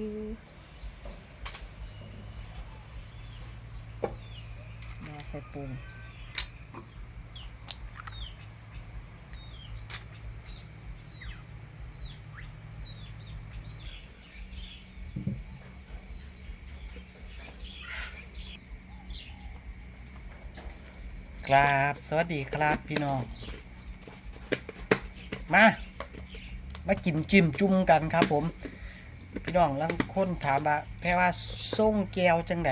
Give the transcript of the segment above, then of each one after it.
คือมาใส่ปรุงครับ สวัสดีครับพี่น้อง มา มากินจิ้มจุ่มกันครับผม พี่น้องลังคนถามว่าแพรว่าส่งแก้วจังได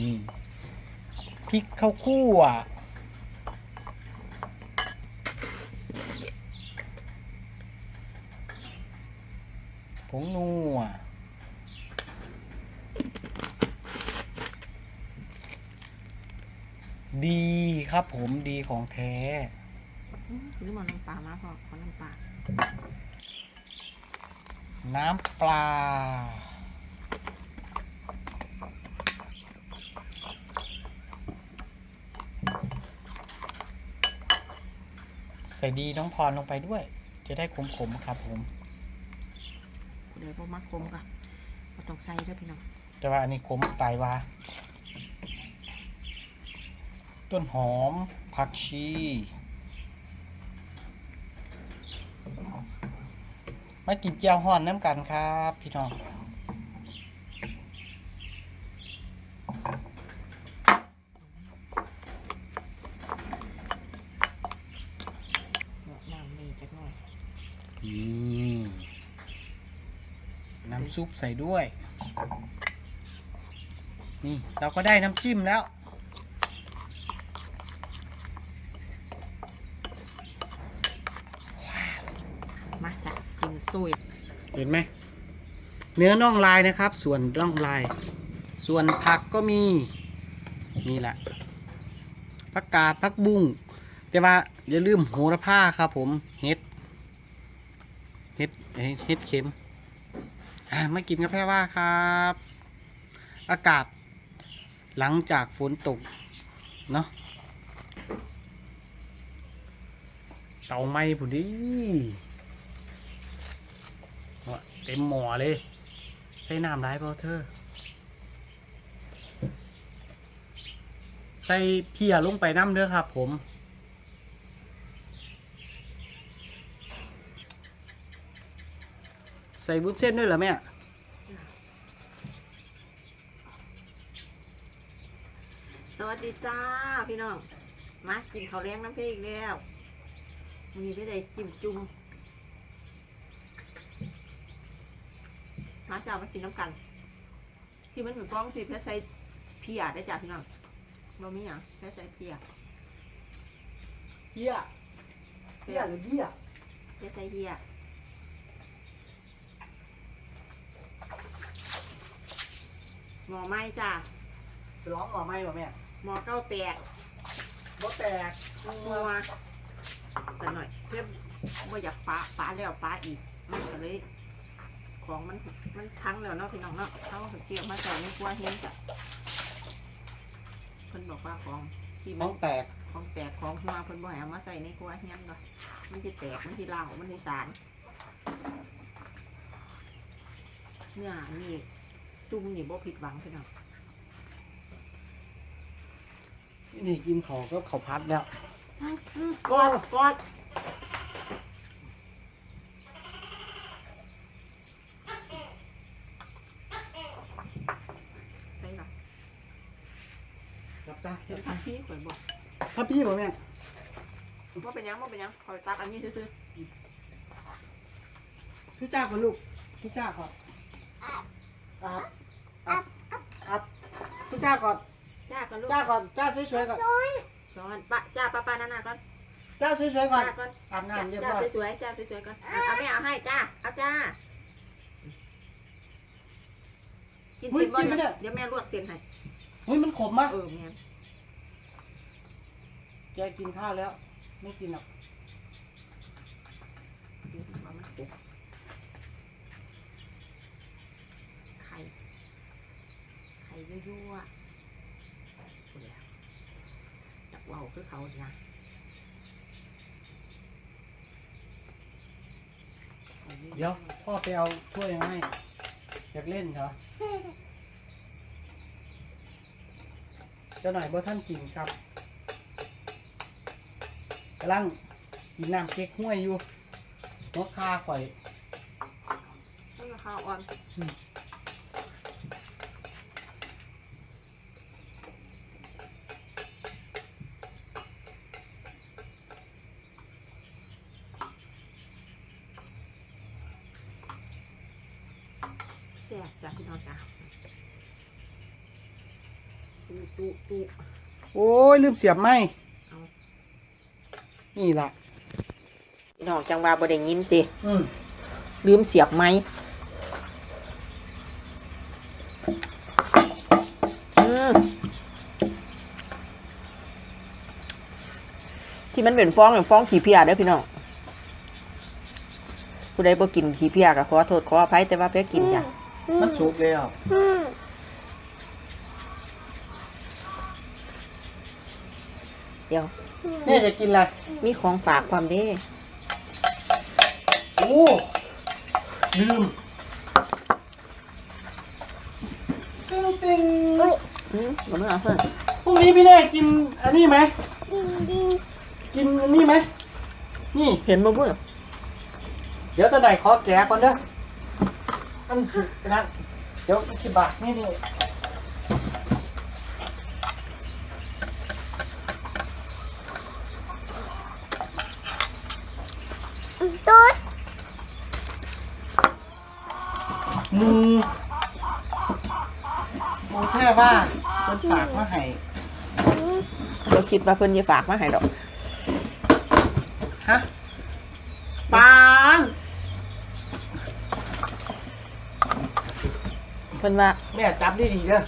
นี่พริกข้าวคั่วผงนัวดีครับผมดีของแท้หรือหมอน้ำปลามาพอขอน้ำปลา น้ำปลา ใส่ดีน้องพรลงไปด้วย จะได้ขมๆครับผมเดี๋ยวพวกมักคมก่ะเราต้องใส่ด้วยพี่น้องแต่ว่าอันนี้ขมตายวาต้นหอมผักชี มากินเจียวห่อนน้ำกันครับ พี่น้องเนาะน้ำมีจักหน่อยนี่น้ำซุปใส่ด้วย นี่ เราก็ได้น้ำจิ้มแล้ว มาจ้ะ กินซุยเห็นไหมเนื้อน่องลายนะครับ ส่วนน่องลาย ส่วนผักก็มีนี่แหละผักกาดผักบุ้งแต่ว่าอย่าลืมโหระพาครับผมเห็ดเห็ดเอ้ยเห็ดเข็มอ่ามากินกับแพรว่าครับ อากาศหลังจากฝนตกเนาะเตาไหม้ผุดี เต็มหม้อเลย ใส่น้ำร้ายเปล่าเธอ ใส่เพียลงไปน้ำเด้อครับผม ใส่บุ้นเส้นด้วยเหรอแม่สวัสดีจ้าพี่น้อง มากินข้าวเลี้ยงน้ำเพอีกแล้วมีได้ได้จิ้มจุ่ม มาจ้ามากินน้ำกัน ที่มันเหมือนกล้องสิเพื่อใส่เพียได้จ้าพี่น้องเรามีอย่างเพื่อใส่เพียเพียเพียหรือเพียเพื่อใส่เพียหมอไม้จ้าสล้อมหน่อไม้ป่ะแม่หมอเก้าแตกบดแตกนัวแต่หน่อยเพื่อว่าอยากปลาปลาแล้วปลาอีกมันก็เลย ของมันมันทั้งแล้วเนาะพี่น้องเนาะเขาเสียมาใส่ในกลัวเห็นจ้ะเพิ่นบอกว่าของที่มัต้อนงแตกของแตกของหัวเพิ่นบ่ให้เอามาใส่ในกลัวเฮียนก่อนมันสิแตกมันสิเล่ามันสิสารเนี่ยนี่จุ่มนี่บ่ผิดหวังพี่น้องนี่กินเขาวก็เขาวพัดแล้ว กอดกอดใช่หรอ ค รับตาเดี๋ยวทำพี่ข่อยบอกครับพี่ป่ะแม่ว่าเป็นหยังว่าเป็นหยังข่อยตักอันนี้ซื้อพี่จ้าก่อนลูกพี่จ้าก่อนครับครับครับพี่จ้าก่อนๆจ้าก่อนลูกจ้าก่อนจ้าสวยๆก่อนสอนปะจ้าป้าป้านานาก่อนจ้าสวยๆก่อนจ้าก่อนอาบน้ำเรียบจ้าร้อยสวยๆจ้าสวยๆก่อนเอาเอาแม่เอาให้จ้าเอาจ้ากินเส้นบ่เดี๋ยวเดี๋ยวแม่ลวกเส้นให้ เฮ้ยมันขมมากเออแม่นแกกินข้าวแล้ว ไม่กินหรอกเดี๋ยวเอามาเดี๋ยวไข่ ไข่ยั่วๆพูดแล้วจักเว่าวคือเขาเนี่ยไข่วๆเดี๋ยวพ่อไปเอาถ้วยมาให้อยากเล่นเหรอ จ้าหน่อยบ่ท่านกินครับกำลังกินน้ำเก๊กห้วยอยู่หัวคาข่อย นี่ก็ข้าวอ่อน อืม แซ่บจ้ะพี่น้องจ้ะ ตูตูตูโอ้ยลืมเสียบไหมเอานี่ล่ะพี่น้องจังว่าบ่ได้ยินติอืมลืมเสียบไหมอืมที่มันเป็นฟองเป็นฟองขี้เพียเด้อพี่น้องผู้ใดบ่กินขี้เพียก็ขอโทษขออภัยแต่ว่าเพื่อกินจ้ะมันสุกแล้ว เดี๋ยว นี่จะกินอะไรมีของฝากความเด้โอ้ลืมติ๊งติ๊งอืมบ่มาเอาเพิ่นพรุ่งนี้พี่แน่กินอันนี้ไหมกินอันนี้ไหมนี่เห็นบ่เพิ่นเดี๋ยวตอนไหนขอแกะก่อนเด้ออันสินะเดี๋ยวสิบบาทนี่นี่ ตุ๊ดหมูหมูแค่ว่าคนฝากมาให้บ่คิดว่าเพิ่นสิฝากมาให้ดอก ฮะปานเพิ่นว่าแม่จับดีดีๆเด้อ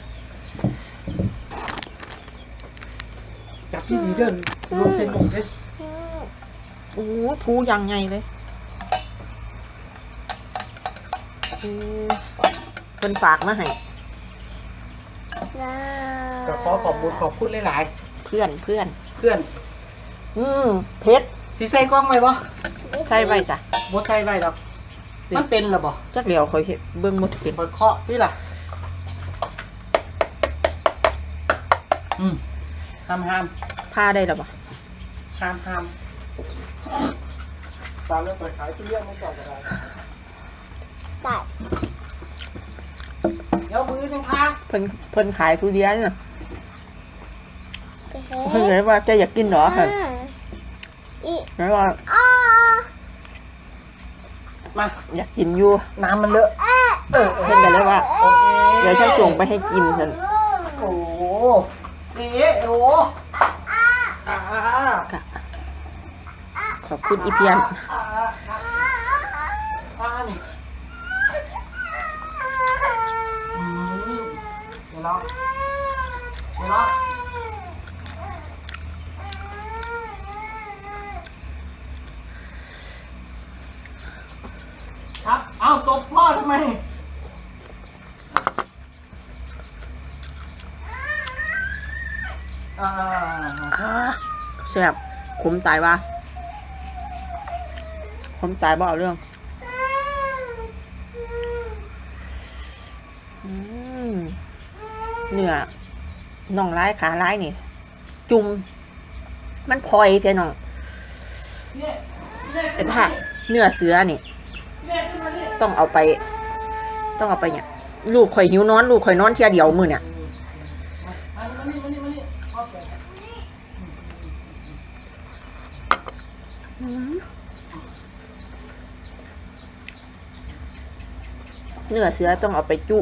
จับดีดีๆเด้อลงเส้นหมกเด้ออู้ผู้ยังไงเลย อืมเพิ่นฝากมาให้ก็ขอขอบคุณขอบคุณหลายเพื่อนเพื่อน ๆ เพื่อนอืมเพชรสิใส่กล้องไว้บ่ใช่ไว้จ้ะ บ่ใส่ไว้ดอกมันเป็นหรอบ่จักเหลียวคอยเฮ็ดเบิ่งบ่เป็นคอยเคาะนี่ล่ะ อืมห้ามห้ามพาได้แล้วบ่ห้ามห้ามตามเรื่องเปิดขายที่เรื่องไม่ต่อก็ได้ ได้เดี๋ยวมือยังพาเพิ่นเพิ่นขายทุเรียนน่ะไปเพิ่นเลยว่าจะอยากกินเหรอเพิ่นอีแล้วว่าอ้ามา อยากกินอยู่น้ำมันเลอะ เออเออเพิ่นก็เลยว่าโอเคเดี๋ยวฉันส่งไปให้กินเพิ่นโอ้โหนี่โอ้โหอ่าอ่าอ่าค่ะขอบคุณอีเพียนอ่าอ่าอ่านี่อืม เดี๋ยวรอเดี๋ยวรอครับ เอาตบพ่อทำไมอ่าแซ่บขมตายว่าขมตายบ่เอาเรื่องอืม เนื้อน่องร้ายขาร้ายนี่ จุ่มมันพลอยเพียน้องแต่ถ้าเนื้อเสือนี่ ต้องเอาไป ต้องเอาไปเนี่ยลูกข่อยหิวนอน ลูกข่อยนอนเทียเดียวมือเนี่ยเอาไปเนื้อเสือต้องเอาไปจุ